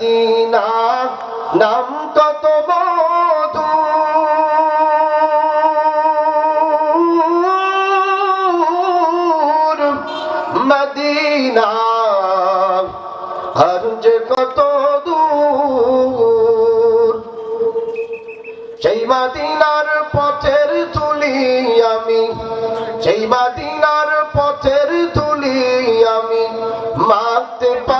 Medina, নাম কত মধু। Medina, আর যে কত দূর। সেই মাদিনার পথের তুলি আমি, সেই মাদিনার পথের তুলি আমি মারতে না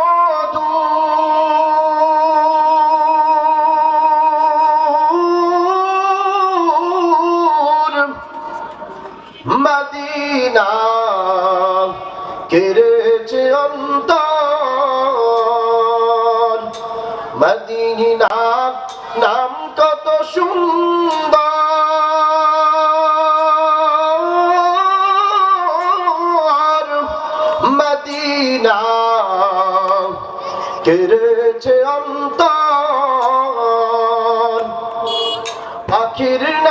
মদিনা কেড়েছে অন্তর। মদিনা নাম কত সুন্দর। মদিনা কেড়েছে অন্তর। পাখির নাই